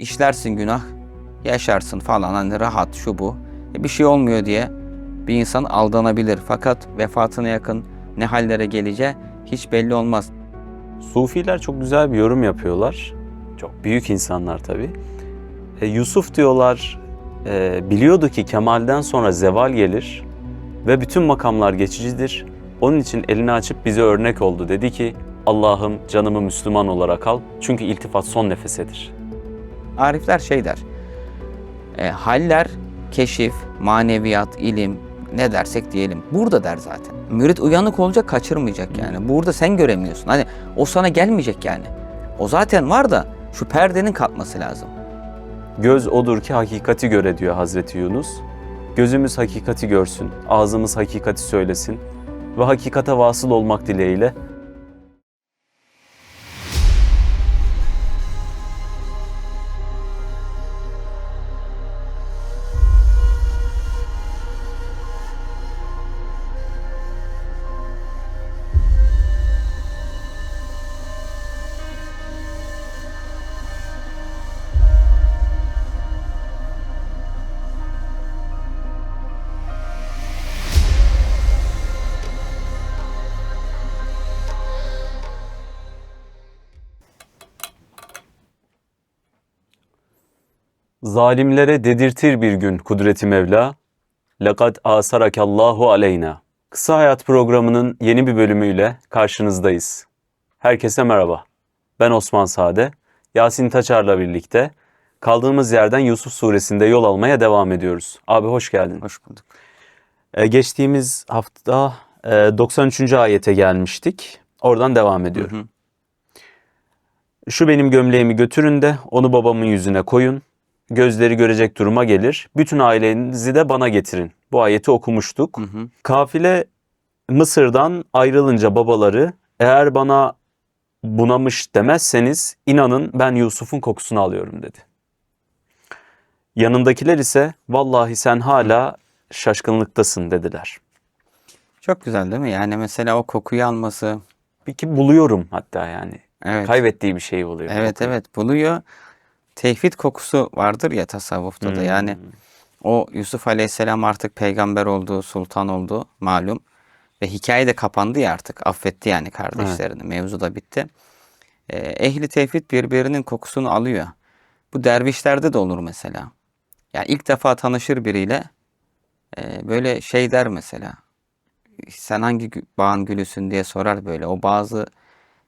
işlersin günah, yaşarsın falan hani rahat şu bu. E, bir şey olmuyor diye bir insan aldanabilir. Fakat vefatına yakın ne hallere geleceği hiç belli olmaz. Sufiler çok güzel bir yorum yapıyorlar. Çok büyük insanlar tabii. E, Yusuf diyorlar e, biliyordu ki Kemal'den sonra zeval gelir ve bütün makamlar geçicidir. Onun için elini açıp bize örnek oldu. Dedi ki Allah'ım canımı Müslüman olarak al çünkü iltifat son nefesedir. Arifler şey der, e, haller, keşif, maneviyat, ilim ne dersek diyelim. Burada der zaten. Mürit uyanık olacak kaçırmayacak yani. Burada sen göremiyorsun. Hani o sana gelmeyecek yani. O zaten var da şu perdenin kalkması lazım. Göz odur ki hakikati göre diyor Hazreti Yunus. Gözümüz hakikati görsün, ağzımız hakikati söylesin ve hakikate vasıl olmak dileğiyle Zalimlere dedirtir bir gün kudreti Mevla. Lekad asarakallahu aleyna. Kısa Hayat programının yeni bir bölümüyle karşınızdayız. Herkese merhaba. Ben Osman Sade. Yasin Taçar'la birlikte kaldığımız yerden Yusuf suresinde yol almaya devam ediyoruz. Abi hoş geldin. Hoş bulduk. Ee, geçtiğimiz hafta e, 93. ayete gelmiştik. Oradan devam ediyorum. Hı hı. Şu benim gömleğimi götürün de onu babamın yüzüne koyun. Gözleri görecek duruma gelir. Bütün ailenizi de bana getirin. Bu ayeti okumuştuk. Hı hı. Kafile Mısır'dan ayrılınca babaları eğer bana bunamış demezseniz inanın ben Yusuf'un kokusunu alıyorum dedi. Yanındakiler ise vallahi sen hala şaşkınlıktasın dediler. Çok güzel değil mi? Yani mesela o kokuyu alması. Peki buluyorum hatta yani. Evet. Kaybettiği bir şeyi buluyor. Evet kokuyu. evet buluyor. Tevhid kokusu vardır ya tasavvufta da. Hmm. Yani o Yusuf Aleyhisselam artık peygamber oldu, sultan oldu malum. Ve hikaye de kapandı ya artık. Affetti yani kardeşlerini. Mevzu da bitti. Ee, ehli tevhid birbirinin kokusunu alıyor. Bu dervişlerde de olur mesela. Yani ilk defa tanışır biriyle e, böyle şey der mesela. Sen hangi bağın gülüsün diye sorar böyle. O bazı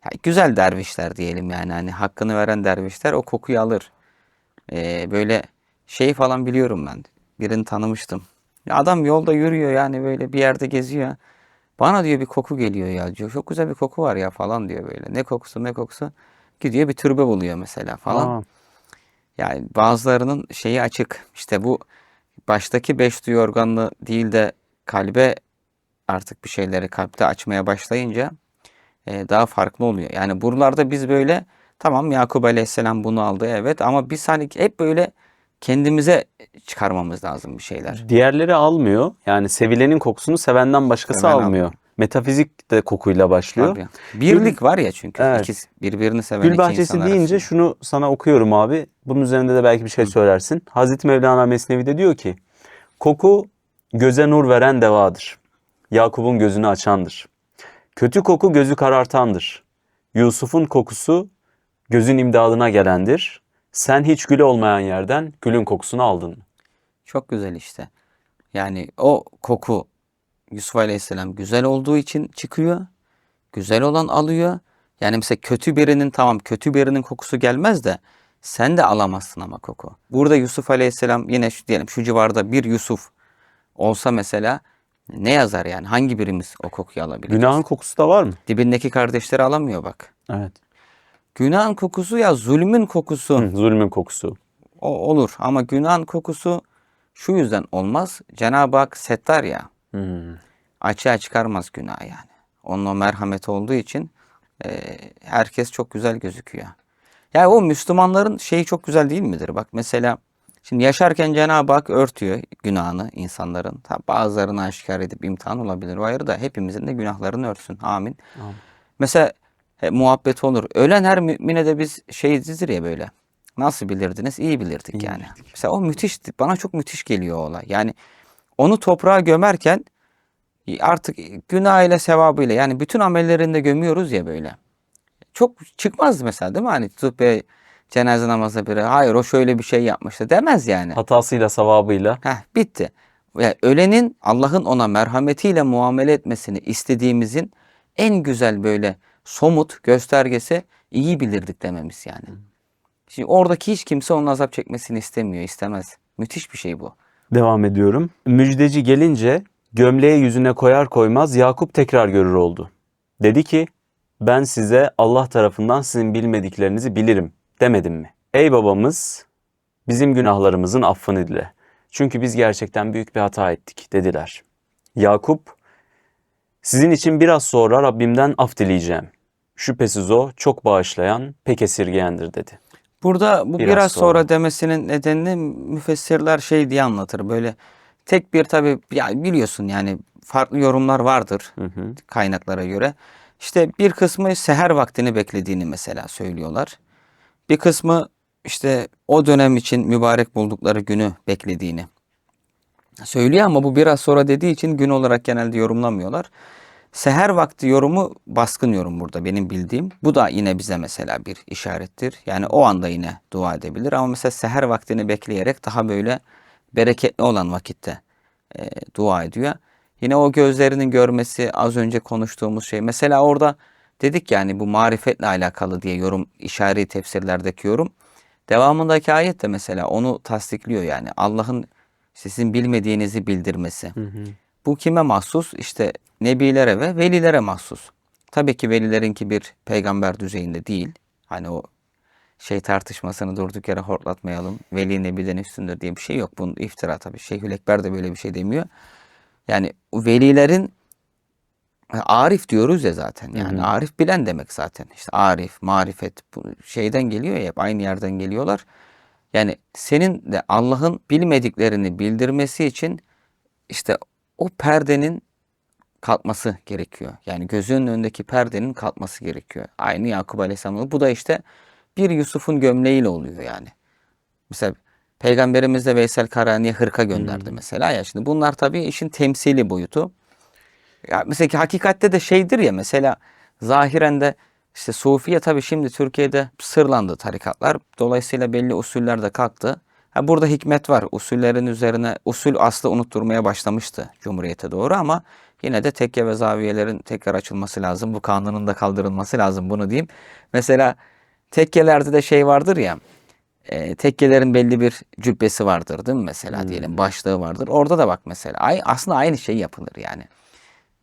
ya güzel dervişler diyelim yani. Hani hakkını veren dervişler o kokuyu alır. Ee, böyle şey falan biliyorum ben. Birini tanımıştım. Ya adam yolda yürüyor yani böyle bir yerde geziyor. Bana diyor bir koku geliyor ya diyor. Çok güzel bir koku var ya falan diyor böyle. Ne kokusu ne kokusu. Gidiyor bir türbe buluyor mesela falan. Aa, Yani bazılarının şeyi açık. İşte bu baştaki beş duyu organlı değil de kalbe artık bir şeyleri kalpte açmaya başlayınca e, daha farklı oluyor. Yani buralarda biz böyle tamam Yakup Aleyhisselam bunu aldı evet ama biz hani hep böyle kendimize çıkarmamız lazım bir şeyler. Diğerleri almıyor. Yani sevilenin kokusunu sevenden başkası Seven almıyor. almıyor. Metafizik de kokuyla başlıyor. Tabii. Birlik var ya çünkü. Evet. İkisi birbirini seven Gül bahçesi deyince arasında. şunu sana okuyorum abi. Bunun üzerinde de belki bir şey söylersin. Hazreti Mevlana Mesnevi'de diyor ki koku göze nur veren devadır. Yakup'un gözünü açandır. Kötü koku gözü karartandır. Yusuf'un kokusu gözün imdadına gelendir. Sen hiç gül olmayan yerden gülün kokusunu aldın mı? Çok güzel işte. Yani o koku Yusuf Aleyhisselam güzel olduğu için çıkıyor. Güzel olan alıyor. Yani mesela kötü birinin tamam kötü birinin kokusu gelmez de sen de alamazsın ama koku. Burada Yusuf Aleyhisselam yine şu diyelim şu civarda bir Yusuf olsa mesela ne yazar yani? Hangi birimiz o kokuyu alabilir? Günahın kokusu da var mı? Dibindeki kardeşleri alamıyor bak. Evet. Günahın kokusu ya zulmün kokusu. Hı, zulmün kokusu. O olur ama günahın kokusu şu yüzden olmaz. Cenab-ı Hak settar ya. Hmm. Açığa çıkarmaz günah yani. Onun o merhameti olduğu için e, herkes çok güzel gözüküyor. Yani o Müslümanların şeyi çok güzel değil midir? Bak mesela şimdi yaşarken Cenab-ı Hak örtüyor günahını insanların. Ta bazılarını aşikar edip imtihan olabilir. O ayrı da hepimizin de günahlarını örtsün. Amin. Amin. Mesela e, muhabbet olur. Ölen her mümine de biz şeyizdir ya böyle. Nasıl bilirdiniz? İyi bilirdik İyi yani. Mesela o müthiş, bana çok müthiş geliyor o olay. Yani onu toprağa gömerken artık günah ile sevabıyla yani bütün amellerinde gömüyoruz ya böyle. Çok çıkmaz mesela değil mi? Hani tutup bir cenaze namazı biri hayır o şöyle bir şey yapmıştı demez yani. Hatasıyla sevabıyla. Heh, bitti. Ve ölenin Allah'ın ona merhametiyle muamele etmesini istediğimizin en güzel böyle somut göstergesi iyi bilirdik dememiz yani. Şimdi oradaki hiç kimse onun azap çekmesini istemiyor, istemez. Müthiş bir şey bu. Devam ediyorum. Müjdeci gelince gömleği yüzüne koyar koymaz Yakup tekrar görür oldu. Dedi ki ben size Allah tarafından sizin bilmediklerinizi bilirim demedim mi? Ey babamız bizim günahlarımızın affını dile. Çünkü biz gerçekten büyük bir hata ettik dediler. Yakup sizin için biraz sonra Rabbimden af dileyeceğim. Şüphesiz o çok bağışlayan, pek esirgeyendir dedi. Burada bu Biraz biraz, sonra. sonra. demesinin nedenini müfessirler şey diye anlatır. Böyle tek bir tabi ya biliyorsun yani farklı yorumlar vardır Hı hı. kaynaklara göre. İşte bir kısmı seher vaktini beklediğini mesela söylüyorlar. Bir kısmı işte o dönem için mübarek buldukları günü beklediğini söylüyor ama bu biraz sonra dediği için gün olarak genelde yorumlamıyorlar. Seher vakti yorumu baskın yorum burada benim bildiğim. Bu da yine bize mesela bir işarettir. Yani o anda yine dua edebilir ama mesela seher vaktini bekleyerek daha böyle bereketli olan vakitte e, dua ediyor. Yine o gözlerinin görmesi az önce konuştuğumuz şey. Mesela orada dedik yani bu marifetle alakalı diye yorum işari tefsirlerdeki yorum. Devamındaki ayet de mesela onu tasdikliyor yani Allah'ın sizin bilmediğinizi bildirmesi. Bu kime mahsus? İşte nebilere ve velilere mahsus. Tabii ki velilerinki bir peygamber düzeyinde değil. Hani o şey tartışmasını durduk yere hortlatmayalım. Veli nebiden üstündür diye bir şey yok. Bunun iftira tabii. Şeyhül Ekber de böyle bir şey demiyor. Yani velilerin e, arif diyoruz ya zaten. Yani arif bilen demek zaten. İşte arif, marifet bu şeyden geliyor ya hep aynı yerden geliyorlar. Yani senin de Allah'ın bilmediklerini bildirmesi için işte o perdenin kalkması gerekiyor. Yani gözünün önündeki perdenin kalkması gerekiyor. Aynı Yakup Aleyhisselam'ın. Bu da işte bir Yusuf'un gömleğiyle oluyor yani. Mesela Peygamberimiz de Veysel Karani'ye hırka gönderdi mesela ya. Şimdi bunlar tabii işin temsili boyutu. Ya mesela ki hakikatte de şeydir ya mesela zahiren de işte Sufiye tabii şimdi Türkiye'de sırlandı tarikatlar. Dolayısıyla belli usuller de kalktı. Ha burada hikmet var. Usullerin üzerine usul aslı unutturmaya başlamıştı Cumhuriyete doğru ama yine de tekke ve zaviyelerin tekrar açılması lazım. Bu kanunun da kaldırılması lazım bunu diyeyim. Mesela tekkelerde de şey vardır ya e, tekkelerin belli bir cübbesi vardır değil mi mesela diyelim başlığı vardır. Orada da bak mesela ay, aslında aynı şey yapılır yani.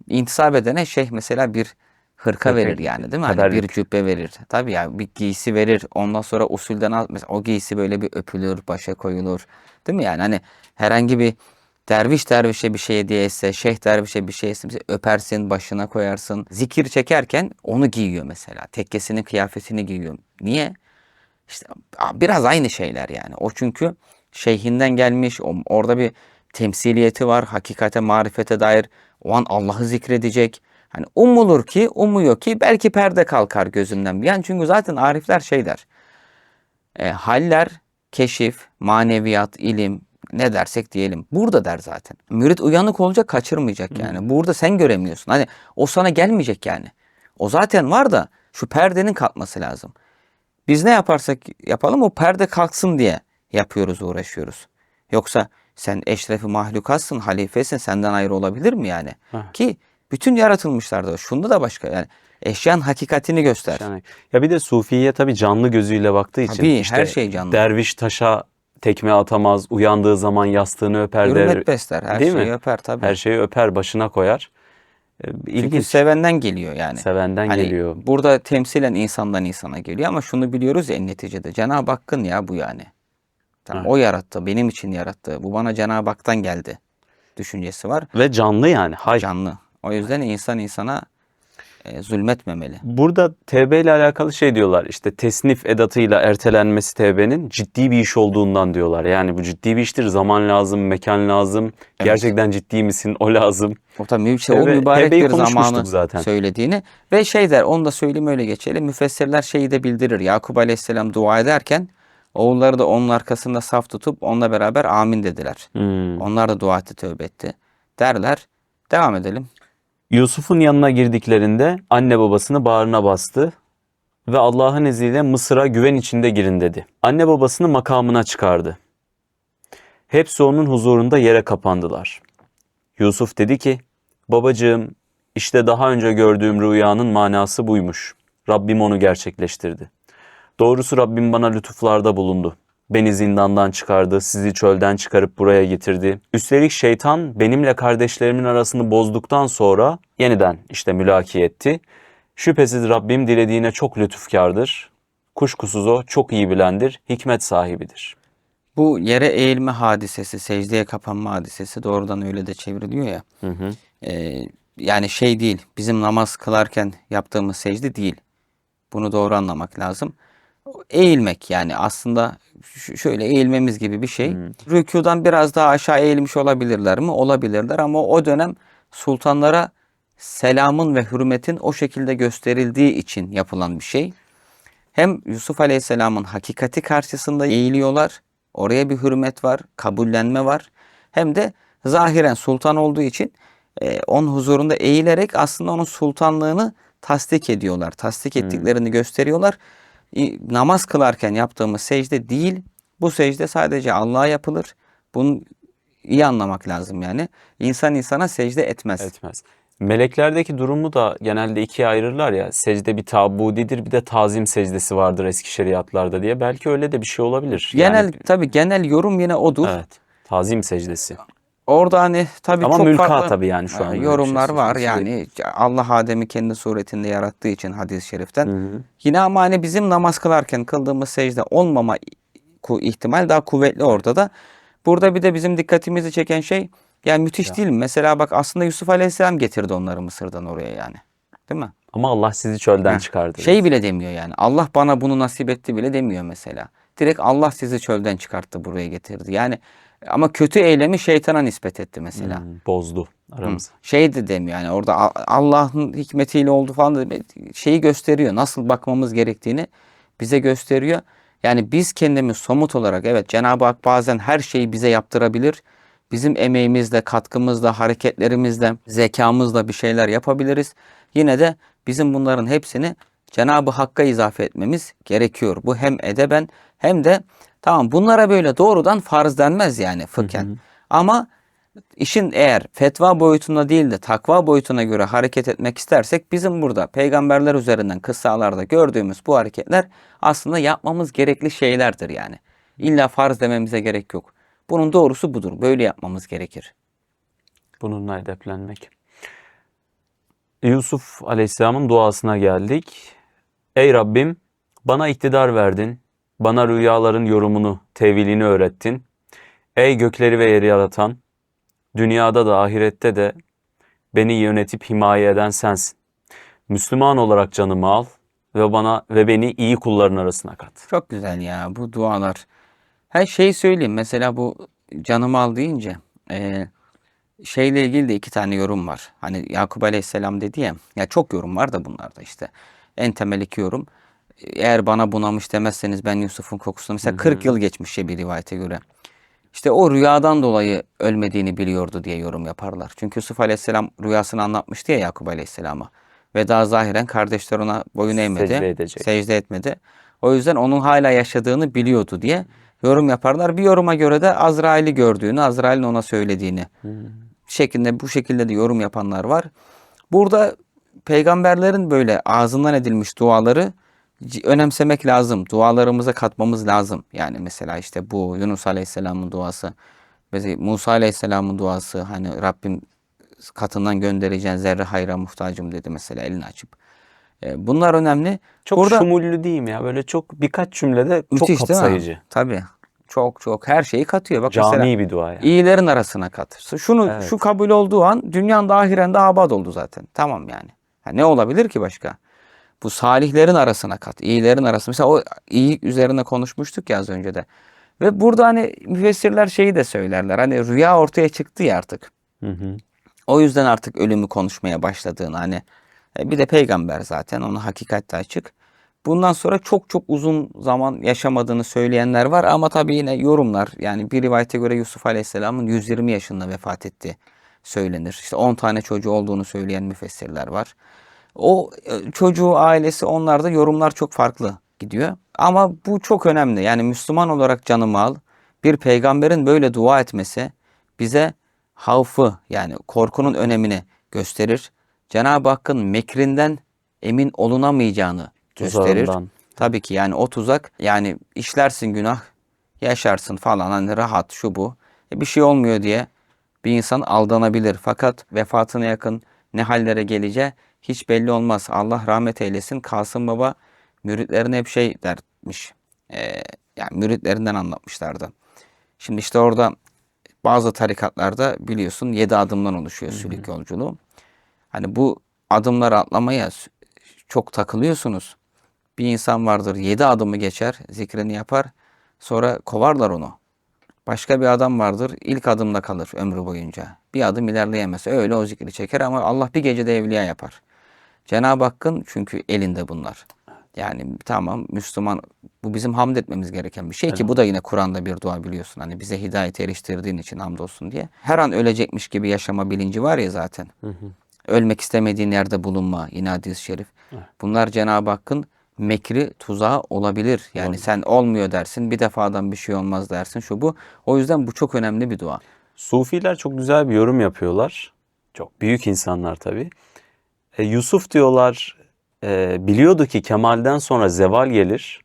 İntisap edene şeyh mesela bir hırka Hırka verir yani değil mi? Hani bir cübbe verir. Tabii ya bir giysi verir. Ondan sonra usulden al. Mesela o giysi böyle bir öpülür, başa koyulur. Değil mi yani? Hani herhangi bir derviş dervişe bir şey hediye etse, şeyh dervişe bir şey etse öpersin, başına koyarsın. Zikir çekerken onu giyiyor mesela. Tekkesinin kıyafetini giyiyor. Niye? İşte biraz aynı şeyler yani. O çünkü şeyhinden gelmiş. Orada bir temsiliyeti var. Hakikate, marifete dair o an Allah'ı zikredecek. Hani umulur ki, umuyor ki belki perde kalkar gözünden. Yani çünkü zaten arifler şey der. E, haller, keşif, maneviyat, ilim ne dersek diyelim. Burada der zaten. Mürit uyanık olacak kaçırmayacak yani. Burada sen göremiyorsun. Hani o sana gelmeyecek yani. O zaten var da şu perdenin kalkması lazım. Biz ne yaparsak yapalım o perde kalksın diye yapıyoruz, uğraşıyoruz. Yoksa sen eşrefi mahlukatsın, halifesin, senden ayrı olabilir mi yani? Heh. Ki bütün yaratılmışlarda şunda da başka yani eşyanın hakikatini göster. Yani, ya bir de Sufiye tabii canlı gözüyle baktığı için Tabii, işte her şey canlı. derviş taşa tekme atamaz, uyandığı zaman yastığını öper der. Hürmet besler, her Değil şeyi mi? öper tabii. Her şeyi öper, başına koyar. Ee, Çünkü İlginç. sevenden geliyor yani. Sevenden Hani geliyor. Burada temsilen insandan insana geliyor ama şunu biliyoruz ya en neticede. Cenab-ı Hakk'ın ya bu yani. Tamam, Evet. O yarattı, benim için yarattı. Bu bana Cenab-ı Hak'tan geldi düşüncesi var. Ve canlı yani. Hay. Canlı. O yüzden insan insana e, zulmetmemeli. Burada tevbe ile alakalı şey diyorlar. İşte tesnif edatıyla ertelenmesi tevbenin ciddi bir iş olduğundan diyorlar. Yani bu ciddi bir iştir. Zaman lazım, mekan lazım. Gerçekten ciddi misin? O lazım. O tabii şey, o Tevbe- mübarek bir zamanı zaten. söylediğini ve şey der onu da söyleyeyim öyle geçelim. Müfessirler şeyi de bildirir. Yakup Aleyhisselam dua ederken Oğulları da onun arkasında saf tutup onunla beraber amin dediler. Hmm. Onlar da dua etti, tövbe etti. Derler. Devam edelim. Yusuf'un yanına girdiklerinde anne babasını bağrına bastı ve Allah'ın izniyle Mısır'a güven içinde girin dedi. Anne babasını makamına çıkardı. Hepsi onun huzurunda yere kapandılar. Yusuf dedi ki, babacığım işte daha önce gördüğüm rüyanın manası buymuş. Rabbim onu gerçekleştirdi. Doğrusu Rabbim bana lütuflarda bulundu. Beni zindandan çıkardı, sizi çölden çıkarıp buraya getirdi. Üstelik şeytan benimle kardeşlerimin arasını bozduktan sonra yeniden işte mülaki etti. Şüphesiz Rabbim dilediğine çok lütufkardır. Kuşkusuz o çok iyi bilendir, hikmet sahibidir. Bu yere eğilme hadisesi, secdeye kapanma hadisesi doğrudan öyle de çevriliyor ya. Hı hı. Ee, yani şey değil, bizim namaz kılarken yaptığımız secde değil. Bunu doğru anlamak lazım. Eğilmek yani aslında şöyle eğilmemiz gibi bir şey. Rükudan biraz daha aşağı eğilmiş olabilirler mi? Olabilirler ama o dönem sultanlara selamın ve hürmetin o şekilde gösterildiği için yapılan bir şey. Hem Yusuf Aleyhisselam'ın hakikati karşısında eğiliyorlar. Oraya bir hürmet var, kabullenme var. Hem de zahiren sultan olduğu için e, onun huzurunda eğilerek aslında onun sultanlığını tasdik ediyorlar. Tasdik ettiklerini gösteriyorlar. Namaz kılarken yaptığımız secde değil. Bu secde sadece Allah'a yapılır. Bunu iyi anlamak lazım yani. İnsan insana secde etmez. Etmez. Meleklerdeki durumu da genelde ikiye ayırırlar ya. Secde bir tabudidir bir de tazim secdesi vardır eski şeriatlarda diye. Belki öyle de bir şey olabilir. Genel Yani- tabii genel yorum yine odur. evet. Tazim secdesi. Orada hani tabii Ama çok mülka farklı tabii yani şu e, an yorumlar şey var. Yani Allah Adem'i kendi suretinde yarattığı için hadis-i şeriften. Hı hı. Yine ama hani bizim namaz kılarken kıldığımız secde olmama ihtimal daha kuvvetli orada da. Burada bir de bizim dikkatimizi çeken şey yani müthiş değil mi? Mesela bak aslında Yusuf Aleyhisselam getirdi onları Mısır'dan oraya yani. Değil mi? Ama Allah sizi çölden Heh, çıkardı. Şey bile demiyor yani. Allah bana bunu nasip etti bile demiyor mesela. Direkt Allah sizi çölden çıkarttı buraya getirdi. Yani ama kötü eylemi şeytana nispet etti mesela. Hmm, bozdu aramızı. Şey de demiyor yani orada Allah'ın hikmetiyle oldu falan da şeyi gösteriyor. Nasıl bakmamız gerektiğini bize gösteriyor. Yani biz kendimiz somut olarak evet Cenab-ı Hak bazen her şeyi bize yaptırabilir. Bizim emeğimizle, katkımızla, hareketlerimizle, zekamızla bir şeyler yapabiliriz. Yine de bizim bunların hepsini Cenab-ı Hakk'a izafe etmemiz gerekiyor. Bu hem edeben hem de tamam bunlara böyle doğrudan farz denmez yani fıkhen. Ama İşin eğer fetva boyutunda değil de takva boyutuna göre hareket etmek istersek bizim burada peygamberler üzerinden kıssalarda gördüğümüz bu hareketler aslında yapmamız gerekli şeylerdir yani. İlla farz dememize gerek yok. Bunun doğrusu budur. Böyle yapmamız gerekir. Bununla edeplenmek. Yusuf Aleyhisselam'ın duasına geldik. Ey Rabbim bana iktidar verdin. Bana rüyaların yorumunu, tevilini öğrettin. Ey gökleri ve yeri yaratan, dünyada da ahirette de beni yönetip himaye eden sensin. Müslüman olarak canımı al ve bana ve beni iyi kulların arasına kat. Çok güzel ya bu dualar. Her şeyi söyleyeyim. Mesela bu canımı al deyince e, şeyle ilgili de iki tane yorum var. Hani Yakup Aleyhisselam dedi ya. Ya çok yorum var da bunlarda işte. En temel iki yorum. Eğer bana bunamış demezseniz ben Yusuf'un kokusunu mesela 40 yıl geçmiş bir rivayete göre. İşte o rüyadan dolayı ölmediğini biliyordu diye yorum yaparlar. Çünkü Yusuf Aleyhisselam rüyasını anlatmıştı ya Yakup Aleyhisselam'a. Ve daha zahiren kardeşler ona boyun eğmedi. Secde edecek. secde etmedi. O yüzden onun hala yaşadığını biliyordu diye yorum yaparlar. Bir yoruma göre de Azrail'i gördüğünü, Azrail'in ona söylediğini şeklinde bu şekilde de yorum yapanlar var. Burada peygamberlerin böyle ağzından edilmiş duaları önemsemek lazım. Dualarımıza katmamız lazım. Yani mesela işte bu Yunus Aleyhisselam'ın duası, mesela Musa Aleyhisselam'ın duası hani Rabbim katından göndereceğin zerre hayra muhtacım dedi mesela elini açıp. E, Bunlar önemli. Çok Burada şumullü diyeyim ya. Böyle çok birkaç cümlede çok müthiş mi? kapsayıcı. Tabii. Çok çok her şeyi katıyor. Bak mesela Cami bir dua yani. İyilerin arasına katır. Şunu Evet. şu kabul olduğu an dünyanın da ahiren de abad oldu zaten. Tamam yani. Ha, ne olabilir ki başka? Bu salihlerin arasına kat. iyilerin arasına. Mesela o iyi üzerine konuşmuştuk ya az önce de. Ve burada hani müfessirler şeyi de söylerler. Hani rüya ortaya çıktı ya artık. Hı hı. O yüzden artık ölümü konuşmaya başladığını hani e, bir de peygamber zaten onu hakikat de açık. Bundan sonra çok çok uzun zaman yaşamadığını söyleyenler var ama tabii yine yorumlar yani bir rivayete göre Yusuf Aleyhisselam'ın 120 yaşında vefat etti söylenir. İşte 10 tane çocuğu olduğunu söyleyen müfessirler var. O e, çocuğu ailesi onlarda yorumlar çok farklı gidiyor. Ama bu çok önemli. Yani Müslüman olarak canımı al. Bir peygamberin böyle dua etmesi bize havfı yani korkunun önemini gösterir. Cenab-ı Hakk'ın mekrinden emin olunamayacağını gösterir. Tuzağından. Tabii ki yani o tuzak yani işlersin günah yaşarsın falan hani rahat şu bu. E bir şey olmuyor diye bir insan aldanabilir. Fakat vefatına yakın ne hallere geleceği hiç belli olmaz. Allah rahmet eylesin. Kasım Baba müritlerine hep şey dermiş. E, yani müritlerinden anlatmışlardı. Şimdi işte orada bazı tarikatlarda biliyorsun yedi adımdan oluşuyor sülük yolculuğu. Hani bu adımları atlamaya çok takılıyorsunuz. Bir insan vardır yedi adımı geçer, zikrini yapar, sonra kovarlar onu. Başka bir adam vardır ilk adımda kalır ömrü boyunca. Bir adım ilerleyemez. Öyle o zikri çeker ama Allah bir gecede evliya yapar. Cenab-ı Hakk'ın çünkü elinde bunlar. Yani tamam Müslüman bu bizim hamd etmemiz gereken bir şey ki bu da yine Kur'an'da bir dua biliyorsun. Hani bize hidayet eriştirdiğin için hamdolsun diye. Her an ölecekmiş gibi yaşama bilinci var ya zaten. Ölmek istemediğin yerde bulunma yine hadis-i şerif. Bunlar Cenab-ı Hakk'ın mekri tuzağı olabilir. Yani sen olmuyor dersin bir defadan bir şey olmaz dersin şu bu. O yüzden bu çok önemli bir dua. Sufiler çok güzel bir yorum yapıyorlar. Çok büyük insanlar tabii. E, Yusuf diyorlar e, biliyordu ki Kemal'den sonra zeval gelir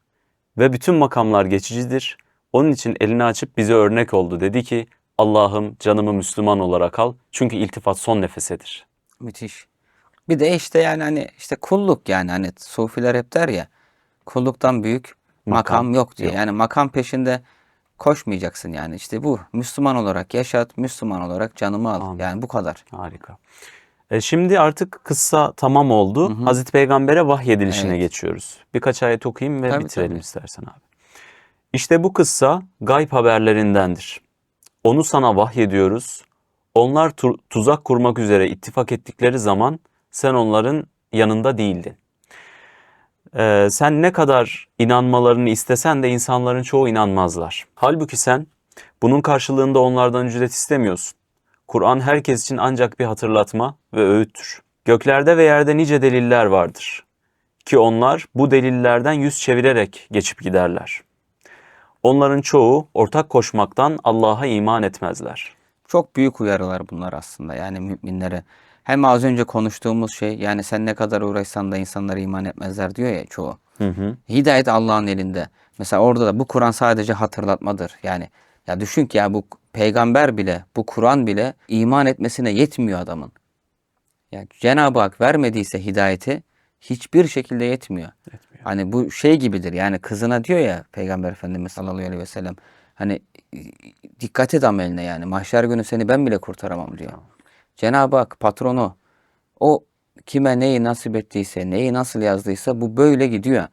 ve bütün makamlar geçicidir. Onun için elini açıp bize örnek oldu. Dedi ki Allah'ım canımı Müslüman olarak al. Çünkü iltifat son nefesedir. Müthiş. Bir de işte yani hani işte kulluk yani hani sufiler hep der ya kulluktan büyük makam, Makam yok diye. yok. Yani makam peşinde koşmayacaksın yani işte bu Müslüman olarak yaşat, Müslüman olarak canımı al. Amin. Yani bu kadar. Harika. E, şimdi artık kıssa tamam oldu. Hazreti Peygamber'e vahyedilişine Evet. geçiyoruz. Birkaç ayet okuyayım ve Tabii, bitirelim tabii. istersen abi. İşte bu kıssa gayb haberlerindendir. Onu sana vahyediyoruz. Onlar tu- tuzak kurmak üzere ittifak ettikleri zaman sen onların yanında değildin. Ee, sen ne kadar inanmalarını istesen de insanların çoğu inanmazlar. Halbuki sen bunun karşılığında onlardan ücret istemiyorsun. Kur'an herkes için ancak bir hatırlatma ve öğüttür. Göklerde ve yerde nice deliller vardır. Ki onlar bu delillerden yüz çevirerek geçip giderler. Onların çoğu ortak koşmaktan Allah'a iman etmezler. Çok büyük uyarılar bunlar aslında yani müminlere. Hem az önce konuştuğumuz şey yani sen ne kadar uğraşsan da insanlar iman etmezler diyor ya çoğu. Hı hı. Hidayet Allah'ın elinde. Mesela orada da bu Kur'an sadece hatırlatmadır. Yani ya düşün ki ya bu peygamber bile, bu Kur'an bile iman etmesine yetmiyor adamın. Ya Cenab-ı Hak vermediyse hidayeti hiçbir şekilde yetmiyor. Hani bu şey gibidir. Yani kızına diyor ya Peygamber Efendimiz sallallahu aleyhi ve sellem hani dikkat et ameline yani mahşer günü seni ben bile kurtaramam diyor. Cenab-ı Hak patronu o kime neyi nasip ettiyse, neyi nasıl yazdıysa bu böyle gidiyor.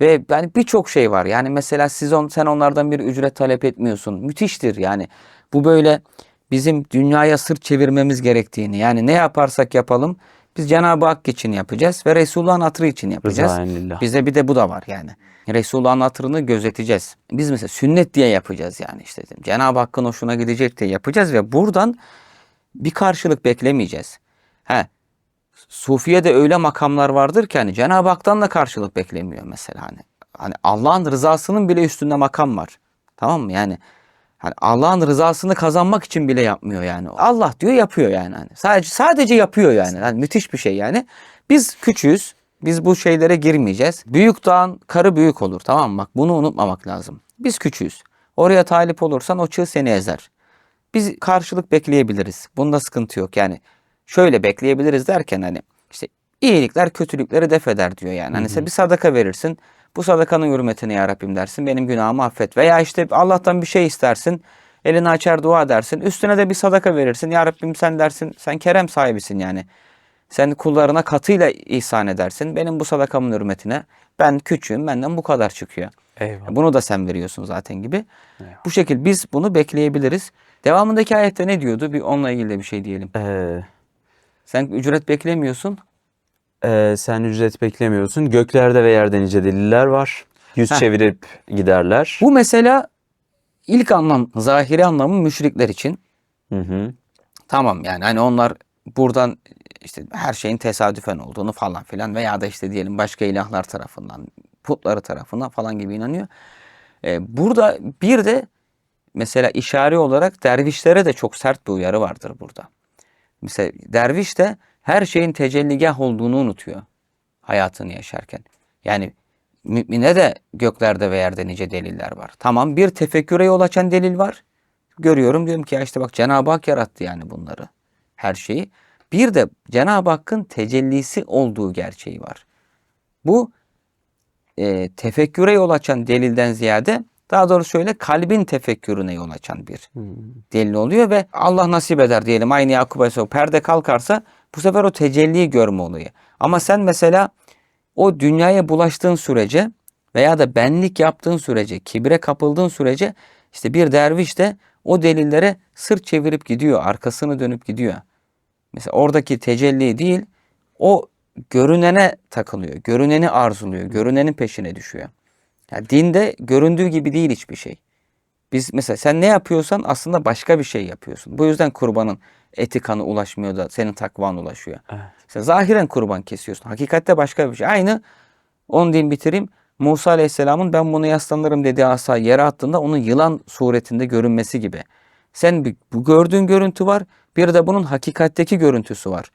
Ve yani birçok şey var. Yani mesela siz on, sen onlardan bir ücret talep etmiyorsun. Müthiştir yani. Bu böyle bizim dünyaya sırt çevirmemiz gerektiğini. Yani ne yaparsak yapalım biz Cenab-ı Hak için yapacağız ve Resulullah'ın hatırı için yapacağız. Bize bir de bu da var yani. Resulullah'ın hatırını gözeteceğiz. Biz mesela sünnet diye yapacağız yani işte. Cenab-ı Hakk'ın hoşuna gidecek diye yapacağız ve buradan bir karşılık beklemeyeceğiz. He, Sufiye'de öyle makamlar vardır ki hani Cenab-ı Hak'tan da karşılık beklemiyor mesela hani. Hani Allah'ın rızasının bile üstünde makam var. Tamam mı? Yani hani Allah'ın rızasını kazanmak için bile yapmıyor yani. Allah diyor yapıyor yani hani. Sadece sadece yapıyor yani. Hani müthiş bir şey yani. Biz küçüğüz. Biz bu şeylere girmeyeceğiz. Büyük dağın karı büyük olur tamam mı? Bak bunu unutmamak lazım. Biz küçüğüz. Oraya talip olursan o çığ seni ezer. Biz karşılık bekleyebiliriz. Bunda sıkıntı yok. Yani şöyle bekleyebiliriz derken hani işte iyilikler kötülükleri def eder diyor yani. Hani sen bir sadaka verirsin. Bu sadakanın hürmetine ya Rabbim dersin. Benim günahımı affet. Veya işte Allah'tan bir şey istersin. Elini açar dua dersin. Üstüne de bir sadaka verirsin. Ya Rabbim sen dersin. Sen kerem sahibisin yani. Sen kullarına katıyla ihsan edersin. Benim bu sadakamın hürmetine. Ben küçüğüm. Benden bu kadar çıkıyor. Eyvallah. Bunu da sen veriyorsun zaten gibi. Bu şekil biz bunu bekleyebiliriz. Devamındaki ayette ne diyordu? Bir onunla ilgili de bir şey diyelim. Ee, Sen ücret beklemiyorsun. Ee, sen ücret beklemiyorsun. Göklerde ve yerde nice deliller var. Yüz Heh. çevirip giderler. Bu mesela ilk anlam, zahiri anlamı müşrikler için. Hı hı. Tamam yani hani onlar buradan işte her şeyin tesadüfen olduğunu falan filan veya da işte diyelim başka ilahlar tarafından, putları tarafından falan gibi inanıyor. Ee, burada bir de mesela işari olarak dervişlere de çok sert bir uyarı vardır burada. Mesela derviş de her şeyin tecelligah olduğunu unutuyor hayatını yaşarken. Yani mümine de göklerde ve yerde nice deliller var. Tamam bir tefekküre yol açan delil var. Görüyorum diyorum ki işte bak Cenab-ı Hak yarattı yani bunları. Her şeyi. Bir de Cenab-ı Hakk'ın tecellisi olduğu gerçeği var. Bu e, tefekküre yol açan delilden ziyade daha doğrusu şöyle kalbin tefekkürüne yol açan bir delil oluyor ve Allah nasip eder diyelim aynı Yakup Aleyhisselam perde kalkarsa bu sefer o tecelliyi görme oluyor. Ama sen mesela o dünyaya bulaştığın sürece veya da benlik yaptığın sürece, kibre kapıldığın sürece işte bir derviş de o delillere sırt çevirip gidiyor, arkasını dönüp gidiyor. Mesela oradaki tecelli değil, o görünene takılıyor, görüneni arzuluyor, görünenin peşine düşüyor. Yani dinde göründüğü gibi değil hiçbir şey. Biz mesela sen ne yapıyorsan aslında başka bir şey yapıyorsun. Bu yüzden kurbanın eti kanı ulaşmıyor da senin takvan ulaşıyor. Evet. Sen zahiren kurban kesiyorsun. Hakikatte başka bir şey. Aynı onu diyeyim bitireyim. Musa Aleyhisselam'ın ben bunu yaslanırım dediği asa yere attığında onun yılan suretinde görünmesi gibi. Sen bir- bu gördüğün görüntü var. Bir de bunun hakikatteki görüntüsü var.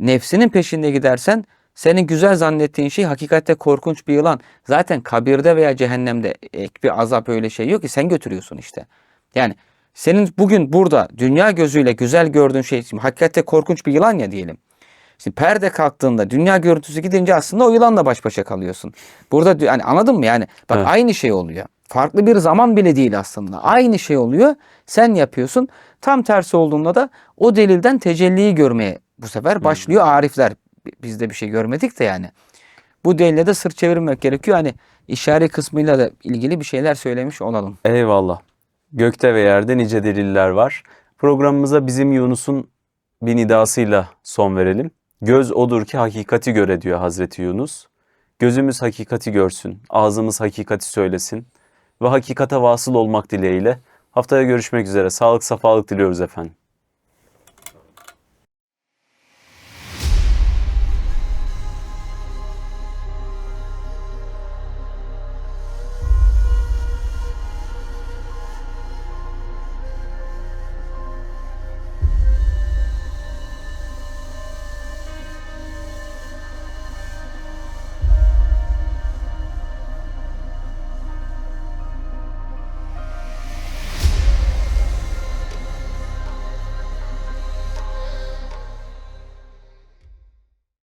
Nefsinin peşinde gidersen senin güzel zannettiğin şey hakikatte korkunç bir yılan. Zaten kabirde veya cehennemde ek bir azap öyle şey yok ki sen götürüyorsun işte. Yani senin bugün burada dünya gözüyle güzel gördüğün şey şimdi hakikatte korkunç bir yılan ya diyelim. Şimdi perde kalktığında dünya görüntüsü gidince aslında o yılanla baş başa kalıyorsun. Burada yani anladın mı yani? Bak Evet. aynı şey oluyor. Farklı bir zaman bile değil aslında. Aynı şey oluyor. Sen yapıyorsun. Tam tersi olduğunda da o delilden tecelliyi görmeye bu sefer başlıyor arifler. Bi- Biz de bir şey görmedik de yani. Bu delile de sırt çevirmek gerekiyor. Hani işare kısmıyla da ilgili bir şeyler söylemiş olalım. Eyvallah. Gökte ve yerde nice deliller var. Programımıza bizim Yunus'un bir nidasıyla son verelim. Göz odur ki hakikati göre diyor Hazreti Yunus. Gözümüz hakikati görsün, ağzımız hakikati söylesin ve hakikate vasıl olmak dileğiyle haftaya görüşmek üzere. Sağlık, safalık diliyoruz efendim.